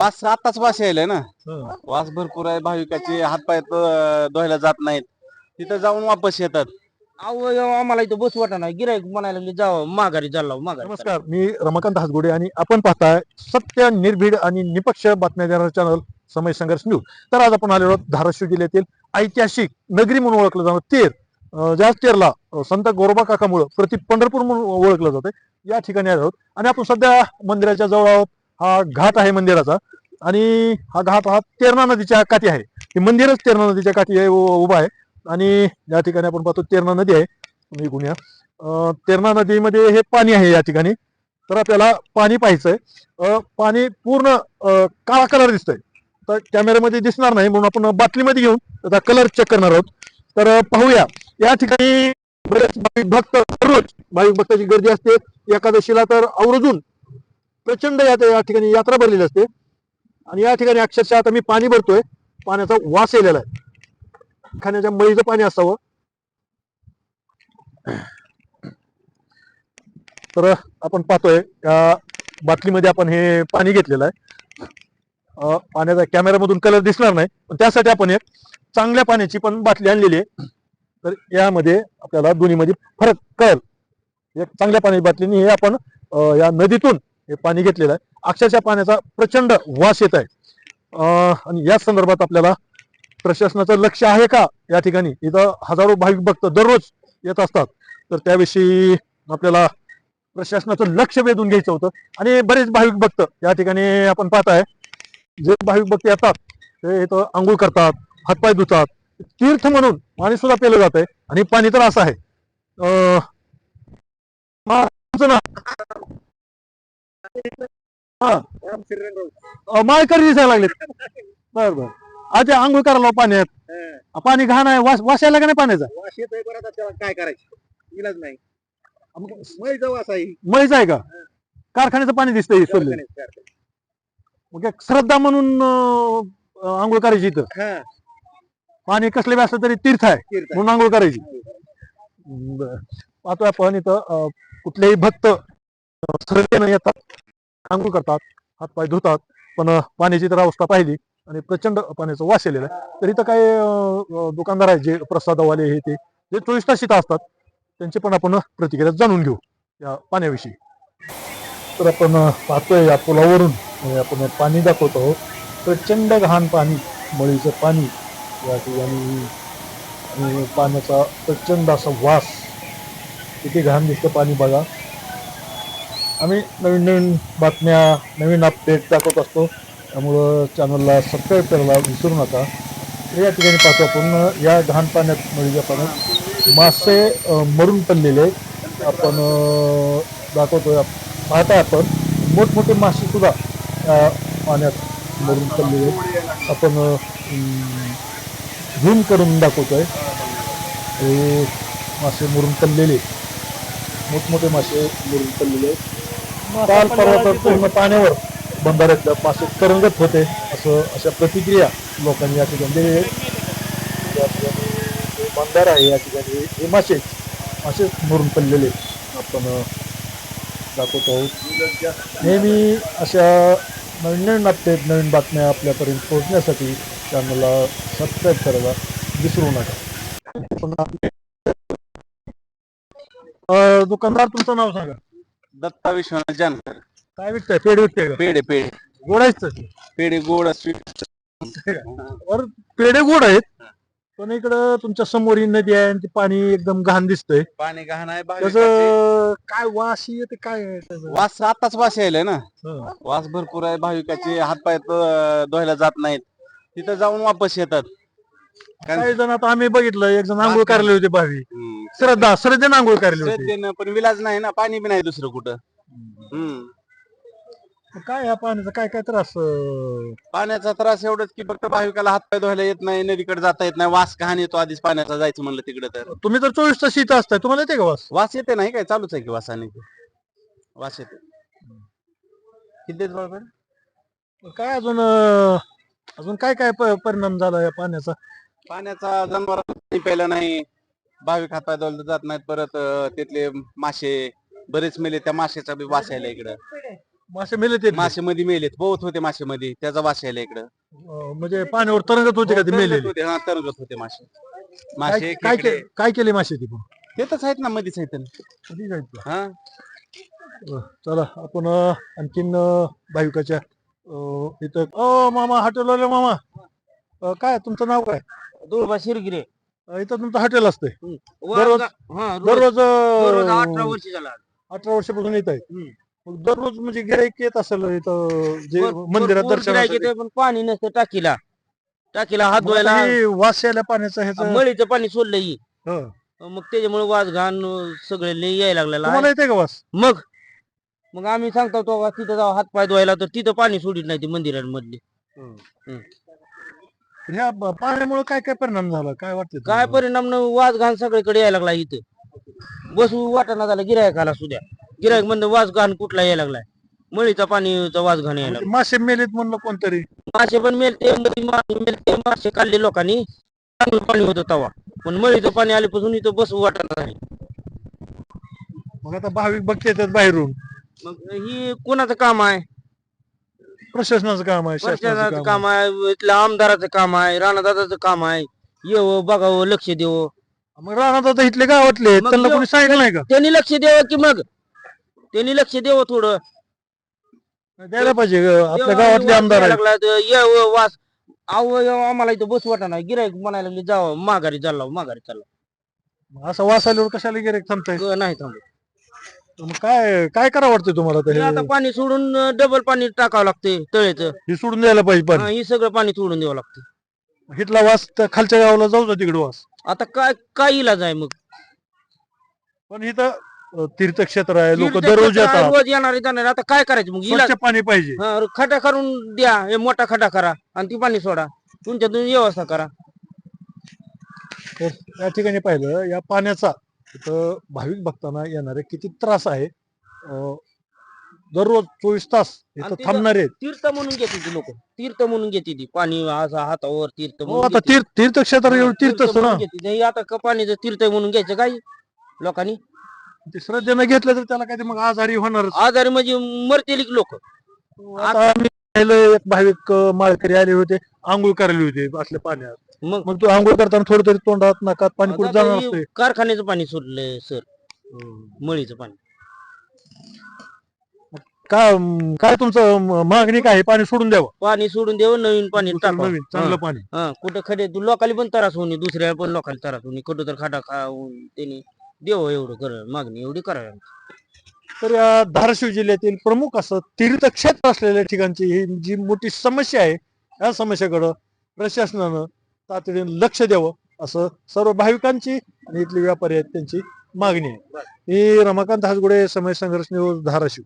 वास आताच वास यायलाय ना. हं. वास भरपूर आहे भाविकाचे हातपाय धुवायला जात नाहीत. तिथं जाऊन वापस येतात. अहो आम्हाला इथं बस वाटा नाही. गिराईक म्हणायला लागले जावं माघारी चालला माघारी नमस्कार मी रमाकांत हासगुडे आणि आपण पाहताय सत्य निर्भीड आणि निपक्ष बातम्या देणारं चॅनल समय संघर्ष न्यूज तर आज आपण आलेलो आहोत धाराशिव जिल्ह्यातील ऐतिहासिक नगरी म्हणून ओळखलं जाणं तेर. अं, ज्या तेरला अं, संत गोरोबा काकामुळं प्रति पंढरपूर म्हणून ओळखलं जातं या ठिकाणी आलो आहोत. आणि आपण सध्या मंदिराच्या जवळ आहोत. हा घाट आहे मंदिराचा. आणि हा घाट हा तेरणा नदीच्या काठी आहे. हे मंदिरच तेरणा नदीच्या काठी आहे उ- उभा आहे. आणि या ठिकाणी आपण पाहतो तेरणा नदी आहे. तुम्ही इकडून या. तेरणा नदीमध्ये हे पाणी आहे या ठिकाणी. तर आपल्याला पाणी पाहायचंय. पाणी पूर्ण काळा कलर दिसतोय. तर कॅमेऱ्यामध्ये दिसणार नाही म्हणून आपण बाटलीमध्ये घेऊन त्याचा कलर चेक करणार आहोत. तर पाहूया. या ठिकाणी बरेच भाविक भक्त दररोज भाविक भक्ताची गर्दी असते. एकादशीला तर आवर्जून प्रचंड या या ठिकाणी यात्रा भरलेली असते. आणि या ठिकाणी अक्षरशः आता मी पाणी भरतोय. पाण्याचा वास येलेला आहे. खाण्याच्या मळीचं पाणी असावं. तर आपण पाहतोय या बाटलीमध्ये आपण हे पाणी घेतलेलं आहे. पाण्याचा कॅमेरामधून कलर दिसणार नाही पण त्यासाठी आपण एक चांगल्या पाण्याची पण बाटली आणलेली आहे. तर यामध्ये आपल्याला दोन्हीमध्ये फरक कळेल. एक चांगल्या पाण्याची बाटलीने हे आपण या नदीतून हे पाणी घेतलेलं आहे. अक्षरशः पाण्याचा प्रचंड वास येत आहे. अं, आणि याच संदर्भात आपल्याला प्रशासनाचं लक्ष आहे का? या ठिकाणी. इथं हजारो भाविक भक्त दररोज येत असतात. तर त्याविषयी आपल्याला प्रशासनाचं लक्ष वेधून घ्यायचं होतं. आणि बरेच भाविक भक्त या ठिकाणी आपण पाहत आहे जे भाविक भक्त येतात ते इथं आंघोळ करतात हातपाय धुतात. तीर्थ म्हणून पाणी सुद्धा पिलं जात आहे आणि पाणी तर असं आहे. अं, हा. माळकरी दिसायला लागलेत. बर बर. आज आंघोळ करायला पाण्यात. पाणी घाण आहे वास का नाही पाण्याचा? वास येतोय बरं त्याला काय करायचं? इलाज नाही. मैचा वास आहे. मळीच आहे का? कारखान्याचं पाणी दिसतंय सोडलं मग एक श्रद्धा म्हणून अं, आंघोळ करायची इथं. पाणी कसले बी असलं तरी तीर्थ आहे म्हणून आंघोळ करायची. बरं. पाहतोय आपण इथं अं, कुठलेही भक्त अं, श्रद्धेनं येतात. आंघोळ करतात हातपाय धुतात पण पाण्याची तर अवस्था पाहिली आणि प्रचंड पाण्याचा वास आलेला आहे. तर इथं काही दुकानदार आहेत जे प्रसादवाले हे ते जे चोवीस तास इथं असतात त्यांची पण आपण प्रतिक्रिया जाणून घेऊ या पाण्याविषयी. तर आपण पाहतोय या पुलावरून आपण पाणी दाखवत आहोत. प्रचंड घाण पाणी मळीचं पाणी या ठिकाणी. आणि पाण्याचा प्रचंड असा वास किती घाण दिसतं पाणी बघा. आम्ही नवीन नवीन बातम्या नवीन अपडेट दाखवत असतो त्यामुळं चॅनलला सबस्क्राईब करायला विसरू नका या ठिकाणी पाहतो आपण या घाण पाण्यात मळीच्या पाण्यात मासे मरून पडलेले आपण दाखवतो दाखवतोय आप- आपण मोठमोठे मासे सुद्धा या पाण्यात मरून पडलेले आहेत. आपण झूम करून दाखवतोय हे मासे मरून पडलेले मोठमोठे मासे मरून पडलेले आहेत. काल परवा तर पूर्ण पाण्यावर बंधाऱ्यातलं मासे तरंगत होते असं अशा प्रतिक्रिया लोकांनी या ठिकाणी. या ठिकाणी बंधार आहे या ठिकाणी हे मासे मासेच मरून पडलेले आपण दाखवत आहोत. नेहमी अशा नवीन नवीन अपडेट नवीन बातम्या आपल्यापर्यंत पोहोचण्यासाठी चॅनलला सबस्क्राईब करायला विसरू नका. दुकानदार तुमचं नाव सांगा. दत्ता विश्वनाथ जानकर काय विकताय? पेड विकताय का? पेढे पेढे. गोडायचं पेढे गोड स्वीट और पेढे गोड आहेत. पण इकडं तुमच्यासमोर ही नदी आहे आणि ते पाणी एकदम घाण दिसतंय. पाणी घाण आहे भाविकाचे. त्याचं काय वास येते काय आहे त्याचं? वास आताच वास यायलाय ना. हं. वास भरपूर आहे भाविकाचे हातपाय तर धुवायला जात नाहीत. तिथं जाऊन वापस येतात. कारण- काही जण आता आम्ही बघितलं एक जण आंघोळ करायला होते भावी. हम्म. श्रद्धा श्रद्धेनं आंघोळ करायला होते. पण विलाज नाही ना पाणी बी नाही दुसरं कुठं. हम्म. काय ह्या पाण्याचा काय काय त्रास अं, पाण्याचा त्रास एवढंच की फक्त भाविकाला हातपाय धुवायला येत नाही नदीकडे जाता येत नाही वास घाण येतो आधीच पाण्याचा जायचं म्हणलं तिकडे तर. तुम्ही तर चोवीस तास इथं असताय तुम्हाला येते का वास? वास येते नाही काय चालूच आहे की वासाने? वास येते किती बरोबर? काय अजून अं, अजून काय काय प- परिणाम झाला या पाण्याचा? पाण्याचा जनावर प्यायला नाही. भाविक हातपाय धुवायला जात नाहीत परत अं, तिथले मासे बरेच मेले त्या माशाचा बी वास यायला इकडं. मासे मेले ते मासे मध्ये मेलेत बहुत होते मासे मध्ये त्याचा वास यायला इकडं. म्हणजे पाण्यावर तरंगत होते का ते तरंगत मेलेले? होते, हा तरंगत होते मासे. काय मासे काय खेकडे. के- काय केले मासे ती पण? तेच आहेत ना मध्येच आहेत. ना. हा. अं, चला आपण अं, आणखीन अं, भाविकाच्या अं, इथं ओ मामा हॉटेल मामा. अं, काय तुमचं नाव काय? दुर्बा शिरगिरे. इथं तुमचं हॉटेल असतंय. दररोज- हा, रोज- दररोज अठरा वर्ष झाला अठरा वर्षापासून येत आहे. हम्म. मग दररोज म्हणजे गिराईक येत असेल इथं जे भर- मंदिरात भरपूर दर्शन पण पाणी नसतं टाकीला. टाकीला हात धुवायला वास यायला पाण्याचा ह्याचा मळीचं पाणी सोडलंय. हं. मग त्याच्यामुळे वाज घाण अं, सगळे लई यायला लागलेला तुम्हाला आहे. येते का वास? मग? मग आम्ही सांगतो तो तिथं जाऊ हात पाय धुवायला तर तिथं पाणी सोडित नाही ते मंदिरांमधले. ह्या ब- पाण्यामुळे काय काय परिणाम झाला? काय वाटतं काय परिणाम न वाज घाण सगळीकडे यायला लागला इथं. बसू वाटाणा झाला गिरायकाला सुद्या. गिरायक म्हणलं वाज घाण कुठला यायला लागलाय? मळीचा पाणीचा वाज घाण यायला लागला. मासे मेलेत म्हणलं कोणतरी. मासे पण मेलते मासे मेलते मासे काढले लोकांनी. चांगलं पाणी होतं तवा. पण मळीचं पाणी आल्यापासून इथं बसू वाटाणा झाली. मग आता भाविक येतात बाहेरून. मग ही कोणाचं काम आहे? प्रशासनाचं काम आहे शासनाचं प्रशासनाचं काम काम आहे इथल्या आमदाराचं काम आहे राणादादाचं काम आहे. येवं बघावं लक्ष आहे. मग राहणार आता इथले गावातले मग त्यांना कोणी सांगितलं नाही का? त्यांनी लक्ष द्यावं की मग? त्यांनी लक्ष द्यावं थोडं. द्यायला पाहिजे ग. आपल्या गावातले वास आमदार यायला आहेत लागला तर येवं वास. आव येवं आम्हाला इथं बस वाटा नाही. गिरायक म्हणायला लागले जावं माघारी चालला माघारी चालला असं वास आल्यावर कशाला गिरेक थांबताय? ग- नाही थांबत. मग काय काय करावं वाटतं तुम्हाला आता हे आता? पाणी सोडून डबल पाणी टाकावं लागते तळेचं हे सोडून द्यायला पाहिजे हा, पाणी. हे सगळं पाणी सोडून द्यावं लागतं हिथला वास त्या खालच्या गावाला जाऊ जा तिकडे वास? आता काय काय इलाज आहे मग? पण इथं अं, तीर्थक्षेत्र आहे लोक तीर्थक्षेत्र दररोज आहे, येतात रोज येणारे जाणारे आता काय करायचं मग? इलाज स्वच्छ पाणी पाहिजे. हा, खड्डा करून द्या हे मोठा खड्डा करा आणि ती पाणी सोडा. तुमच्या तुम्ही व्यवस्था करा. तर या ठिकाणी पाहिलं या पाण्याचा इथं भाविक भक्तांना येणारे किती त्रास आहे अं, दररोज चोवीस तास आणि इथं तिथं- थांबणारे आहेत. तीर्थ म्हणून घेते ती लोक. तीर्थ म्हणून घेते ती पाणी असं हातावर तीर्थ हो म्हणून आता घेते. तीर्थ तीर्थक्षेत्र हा, एवढं तीर्थ असतं ना. म्हणून घेते. हे आता का पाणीचं तीर्थ म्हणून घ्यायचं काय लोकांनी? ते श्रद्धेनं घेतलं तर त्याला काय ते मग आजारी होणारच. आजारी म्हणजे मरतेली लोक. आता आम्ही पाहिलं एक भाविक अं, माळकरी आले होते आंघोळ करायला होते असल्या पाण्यात. मग मग तो आंघोळ करताना थोडं तरी तोंडात नाकात पाणी कुठे आता जाणार हे असते कारखान्याचं पाणी सोडलंय सर. मळीचं पाणी. काय अं, काय तुमचं अं, मागणी काय आहे? पाणी सोडून द्यावं. पाणी सोडून देऊ नवीन पाणी दुसरं टाकावं. नवीन चांगलं हा. पाणी. हा कुठं खडे तू लोकाली पण त्रास होणे दुसऱ्या पण लोकांना त्रास होणे कुठं तर खडा खाऊन त्यांनी देव एवढं कर मागणी एवढी करावी तर या धाराशिव जिल्ह्यातील प्रमुख असं तीर्थक्षेत्र असलेल्या ठिकाणची ही जी मोठी समस्या आहे या समस्येकडं प्रशासनानं तातडीने लक्ष द्यावं असं सर्व भाविकांची आणि इथले व्यापारी आहेत त्यांची मागणी आहे. ही रमाकांत हासगुडे समय संघर्ष न्यूज धाराशिव.